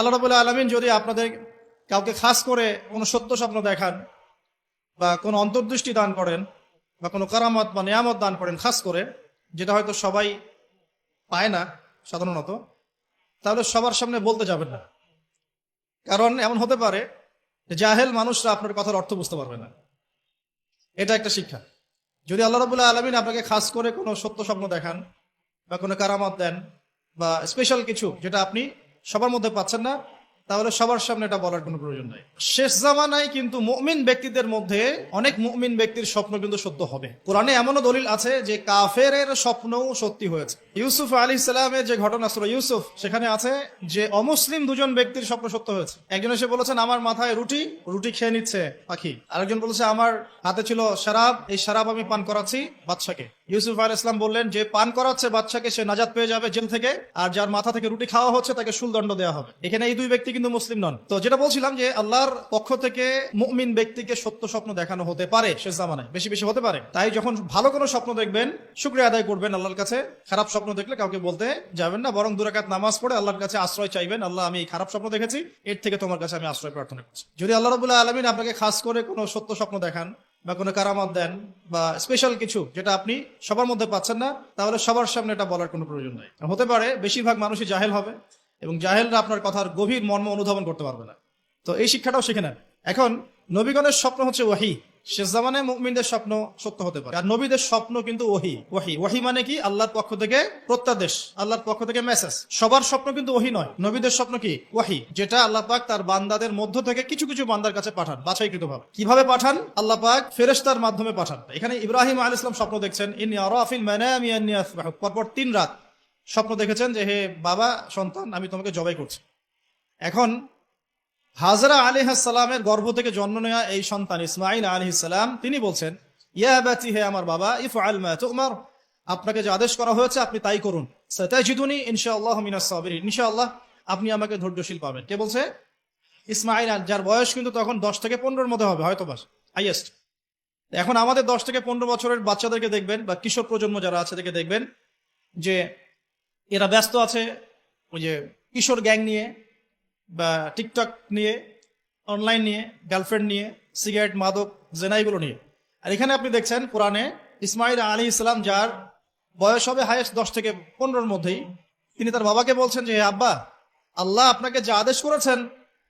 আল্লাহ রবুল্লাহ আলমিন যদি আপনাদের কাউকে খাস করে কোনো সত্য স্বপ্ন দেখান বা কোনো অন্তর্দৃষ্টি দান করেন বা কোনো কারামত বা নিয়ামত দান করেন খাস করে, যেটা হয়তো সবাই পায় না সাধারণত, তাহলে সবার সামনে বলতে যাবেন না। কারণ এমন হতে পারে যে জাহেল মানুষরা আপনার কথার অর্থ বুঝতে পারবে না। এটা একটা শিক্ষা। যদি আল্লাহ রবুল্লাহ আলমিন আপনাকে খাস করে কোনো সত্য স্বপ্ন দেখান বা কোনো কারামত দেন বা স্পেশাল কিছু যেটা আপনি সবার মধ্যে পাচ্ছেন না, তাহলে সবার সামনে এটা বলার কোনো প্রয়োজন নাই। শেষ জামানায় কিন্তু মুমিন ব্যক্তিদের মধ্যে অনেক মুমিন ব্যক্তির স্বপ্ন কিন্তু সত্য হবে। কোরআনে এমনও দলিল আছে যে কাফের স্বপ্নও সত্যি হয়েছে। ইউসুফ আলী ইসলামের যে ঘটনা ছিল, ইউসুফ, সেখানে আছে যে অমুসলিম দুজন ব্যক্তির স্বপ্ন সত্য হয়েছে। একজন এসে বলেছেন, আমার মাথায় রুটি রুটি খেয়ে নিচ্ছে পাখি। আরেকজন বলেছে, আমার হাতে ছিল শারাব, এই শারাব আমি পান করাচ্ছি বাচ্চাকে ইউসুফ আল ইসলাম বললেন, যে পান করাচ্ছে বাচ্চাকে, সে নাজাদ পেয়ে যাবে জেল থেকে, আর যার মাথা থেকে রুটি খাওয়া হচ্ছে, তাকে শুলদণ্ড দেওয়া হবে। এখানে এই দুই ব্যক্তি কিন্তু মুসলিম নন। তো যেটা বলছিলাম যে আল্লাহর পক্ষ থেকে মুমিন ব্যক্তিকে সত্য স্বপ্ন দেখানো হতে পারে শেষ জামানায়, বেশি বেশি হতে পারে। তাই যখন ভালো কোনো স্বপ্ন দেখবেন, শুক্রিয়া আদায় করবেন আল্লাহর কাছে। খারাপ স্বপ্ন দেখলে কাউকে বলতে যাবেন না, বরং দুরাকাত নামাজ পড়ে আল্লাহর কাছে আশ্রয় চাইবেন, আল্লাহ, আমি খারাপ স্বপ্ন দেখেছি, এর থেকে তোমার কাছে আমি আশ্রয় প্রার্থনা করছি। যদি আল্লাহ রবুল্লাহ আলমিন আপনাকে খাস করে কোনো সত্য স্বপ্ন দেখান বা কোনো কারামত দেন বা স্পেশাল কিছু যেটা আপনি সবার মধ্যে পাচ্ছেন না, তাহলে সবার সামনে এটা বলার কোনো প্রয়োজন নাই। হতে পারে বেশিরভাগ মানুষই জাহেল হবে এবং জাহেলরা আপনার কথার গভীর মর্ম অনুধাবন করতে পারবে না। তো এই শিক্ষাটাও শিখে নেন। এখন নবীগণের স্বপ্ন হচ্ছে ওয়াহি। শেষ জামানে মুমিনদের স্বপ্ন সত্য হতে পারে। আর নবীদের স্বপ্ন কিন্তু ওহি ওহি। ওহি মানে কি? আল্লাহর পক্ষ থেকে প্রত্যাদেশ, আল্লাহর পক্ষ থেকে মেসেজ সবার স্বপ্ন কিন্তু ওহি নয়। নবীদের স্বপ্ন কি? ওয়াহি যেটা আল্লাহ পাক তার বান্দাদের মধ্য থেকে কিছু কিছু বান্দার কাছে পাঠান বাছাইকৃত ভাবে কীভাবে পাঠান? আল্লাহ পাক ফেরেশতার মাধ্যমে পাঠান। এখানে ইব্রাহিম আল ইসলাম স্বপ্ন দেখছেন ইন আরাফিল। পরপর তিন রাত স্বপ্ন দেখেছেন যে, হে বাবা, সন্তান, আমি তোমাকে জবাই করছি। এখন হাজরা আলী সালামের গর্ভ থেকে জন্ম নেওয়া এই সন্তান ইসমাইল আলী সালাম তিনি বলছেন, ইয়া বাতি, হে আমার বাবা ইফ আল তোমার। আপনাকে যে আদেশ করা হয়েছে, আপনি তাই করুন। সতাজিদুনি ইনশাআল্লাহ মিনাস সাবিরিন। ইনশাআল্লাহ আপনি আমাকে ধৈর্যশীল পাবেন। কে বলছে? ইসমাইল যার বয়স কিন্তু তখন দশ থেকে পনেরোর মধ্যে হবে, হয়তো বাস হাইয়েস্ট। এখন আমাদের দশ থেকে পনেরো বছরের বাচ্চাদেরকে দেখবেন, বা কিশোর প্রজন্ম যারা আছে, তাদেরকে দেখবেন যে এরা ব্যস্ত আছে, ওই যে কিশোর গ্যাং নিয়ে। বা টিকটক নিয়ে অনলাইন নিয়ে গার্লফ্রেন্ড নিয়ে সিগারেট মাদক জেনাইগুলো নিয়ে। আর এখানে আপনি দেখছেন কোরআনে ইসমাইল আলী ইসলাম যার বয়স হবে হায়েস্ট দশ থেকে পনেরোর মধ্যেই, তিনি তার বাবাকে বলছেন যে আব্বা, আল্লাহ আপনাকে যা আদেশ করেছেন,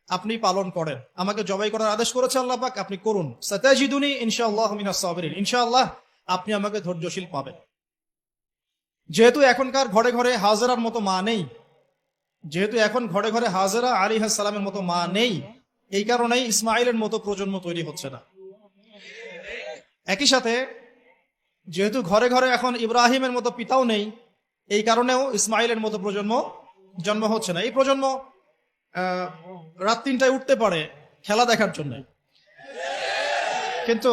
আপনি পালন করেন। আমাকে জবাই করার আদেশ করেছে আল্লাহ পাক, আপনি করুন। সতাজিদুনি ইনশাআল্লাহ মিনাস সাবিরিন। ইনশাআল্লাহ আপনি আমাকে ধৈর্যশীল পাবেন। যেহেতু এখনকার ঘরে ঘরে হাজারার মতো মা নেই যেহেতু এখন ঘরে ঘরে হাজরা আলী সালামের মতো মা নেই, এই কারণেই ইসমাইলের মতো প্রজন্ম তৈরি হচ্ছে না। একই সাথে, যেহেতু ঘরে ঘরে এখন ইব্রাহিমের মতো পিতাও নেই, এই কারণেও ইসমাইলের মতো প্রজন্ম জন্ম হচ্ছে না। এই প্রজন্ম রাত তিনটায় উঠতে পারে খেলা দেখার জন্য। কিন্তু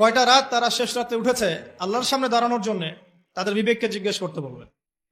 কয়টা রাত তারা শেষ রাতে উঠেছে, আল্লাহর সামনে দাঁড়ানোর জন্য তাদের বিবেককে জিজ্ঞেস করতে বলবেন।